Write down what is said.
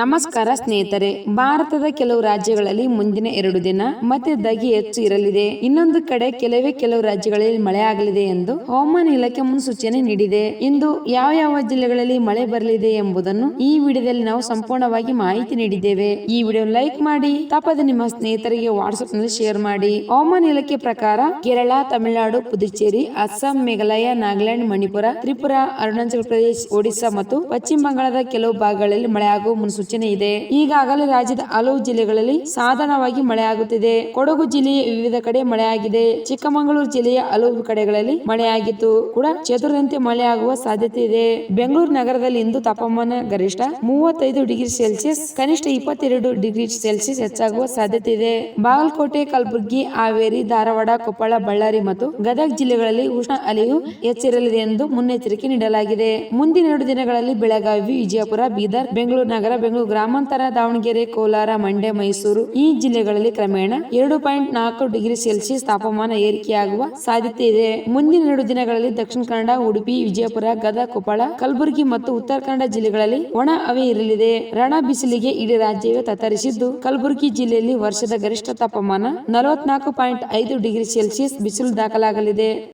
ನಮಸ್ಕಾರ ಸ್ನೇಹಿತರೆ, ಭಾರತದ ಕೆಲವು ರಾಜ್ಯಗಳಲ್ಲಿ ಮುಂದಿನ ಎರಡು ದಿನ ಮತ್ತೆ ದಗಿ ಹೆಚ್ಚು ಇರಲಿದೆ. ಇನ್ನೊಂದು ಕಡೆ ಕೆಲವೇ ಕೆಲವು ರಾಜ್ಯಗಳಲ್ಲಿ ಮಳೆ ಆಗಲಿದೆ ಎಂದು ಹವಾಮಾನ ಇಲಾಖೆ ಮುನ್ಸೂಚನೆ ನೀಡಿದೆ. ಇಂದು ಯಾವ ಯಾವ ಜಿಲ್ಲೆಗಳಲ್ಲಿ ಮಳೆ ಬರಲಿದೆ ಎಂಬುದನ್ನು ಈ ವಿಡಿಯೋದಲ್ಲಿ ನಾವು ಸಂಪೂರ್ಣವಾಗಿ ಮಾಹಿತಿ ನೀಡಿದ್ದೇವೆ. ಈ ವಿಡಿಯೋ ಲೈಕ್ ಮಾಡಿ, ತಪ್ಪದೆ ನಿಮ್ಮ ಸ್ನೇಹಿತರಿಗೆ ವಾಟ್ಸ್ಆಪ್ನಲ್ಲಿ ಶೇರ್ ಮಾಡಿ. ಹವಾಮಾನ ಇಲಾಖೆ ಪ್ರಕಾರ ಕೇರಳ, ತಮಿಳುನಾಡು, ಪುದುಚೇರಿ, ಅಸ್ಸಾಂ, ಮೇಘಾಲಯ, ನಾಗಾಲ್ಯಾಂಡ್, ಮಣಿಪುರ, ತ್ರಿಪುರ, ಅರುಣಾಚಲ ಪ್ರದೇಶ, ಒಡಿಶಾ ಮತ್ತು ಪಶ್ಚಿಮ ಬಂಗಾಳದ ಕೆಲವು ಭಾಗಗಳಲ್ಲಿ ಮಳೆಯಾಗುವ ಮುನ್ಸೂಚನೆ ಇದೆ. ಈಗಾಗಲೇ ರಾಜ್ಯದ ಹಲವು ಜಿಲ್ಲೆಗಳಲ್ಲಿ ಸಾಧಾರಣವಾಗಿ ಮಳೆಯಾಗುತ್ತಿದೆ. ಕೊಡಗು ಜಿಲ್ಲೆಯ ವಿವಿಧ ಕಡೆ ಮಳೆಯಾಗಿದೆ. ಚಿಕ್ಕಮಗಳೂರು ಜಿಲ್ಲೆಯ ಹಲವು ಕಡೆಗಳಲ್ಲಿ ಮಳೆಯಾಗಿತ್ತು. ಕೂಡ ಚದುರಂತೆ ಮಳೆಯಾಗುವ ಸಾಧ್ಯತೆ ಇದೆ. ಬೆಂಗಳೂರು ನಗರದಲ್ಲಿ ಇಂದು ತಾಪಮಾನ ಗರಿಷ್ಠ ಮೂವತ್ತೈದು ಡಿಗ್ರಿ ಸೆಲ್ಸಿಯಸ್, ಕನಿಷ್ಠ ಇಪ್ಪತ್ತೆರಡು ಡಿಗ್ರಿ ಸೆಲ್ಸಿಯಸ್ ಹೆಚ್ಚಾಗುವ ಸಾಧ್ಯತೆ ಇದೆ. ಬಾಗಲಕೋಟೆ, ಕಲಬುರಗಿ, ಹಾವೇರಿ, ಧಾರವಾಡ, ಕೊಪ್ಪಳ, ಬಳ್ಳಾರಿ ಮತ್ತು ಗದಗ ಜಿಲ್ಲೆಗಳಲ್ಲಿ ಉಷ್ಣ ಅಲೆಯು ಹೆಚ್ಚಿರಲಿದೆ ಎಂದು ಮುನ್ನೆಚ್ಚರಿಕೆ ನೀಡಲಾಗಿದೆ. ಮುಂದಿನ ಎರಡು ದಿನಗಳಲ್ಲಿ ಬೆಳಗಾವಿ, ವಿಜಯಪುರ, ಬೀದರ್, ಬೆಂಗಳೂರು ನಗರ ಬೆಂಗಳೂರು ಗ್ರಾಮಾಂತರ, ದಾವಣಗೆರೆ, ಕೋಲಾರ, ಮಂಡ್ಯ, ಮೈಸೂರು ಈ ಜಿಲ್ಲೆಗಳಲ್ಲಿ ಕ್ರಮೇಣ ಎರಡು ಪಾಯಿಂಟ್ ನಾಲ್ಕು ಡಿಗ್ರಿ ಸೆಲ್ಸಿಯಸ್ ತಾಪಮಾನ ಏರಿಕೆಯಾಗುವ ಸಾಧ್ಯತೆ ಇದೆ. ಮುಂದಿನ ಎರಡು ದಿನಗಳಲ್ಲಿ ದಕ್ಷಿಣ ಕನ್ನಡ, ಉಡುಪಿ, ವಿಜಯಪುರ, ಗದಗ, ಕೊಪ್ಪಳ, ಕಲಬುರಗಿ ಮತ್ತು ಉತ್ತರ ಕನ್ನಡ ಜಿಲ್ಲೆಗಳಲ್ಲಿ ಒಣ ಹವೆ ಇರಲಿದೆ. ರಣ ಬಿಸಿಲಿಗೆ ಇಡೀ ರಾಜ್ಯವೇ ತತ್ತರಿಸಿದ್ದು, ಕಲಬುರಗಿ ಜಿಲ್ಲೆಯಲ್ಲಿ ವರ್ಷದ ಗರಿಷ್ಠ ತಾಪಮಾನ ನಲವತ್ನಾಲ್ಕು ಪಾಯಿಂಟ್ ಐದು ಡಿಗ್ರಿ ಸೆಲ್ಸಿಯಸ್ ಬಿಸಿಲು ದಾಖಲಾಗಲಿದೆ.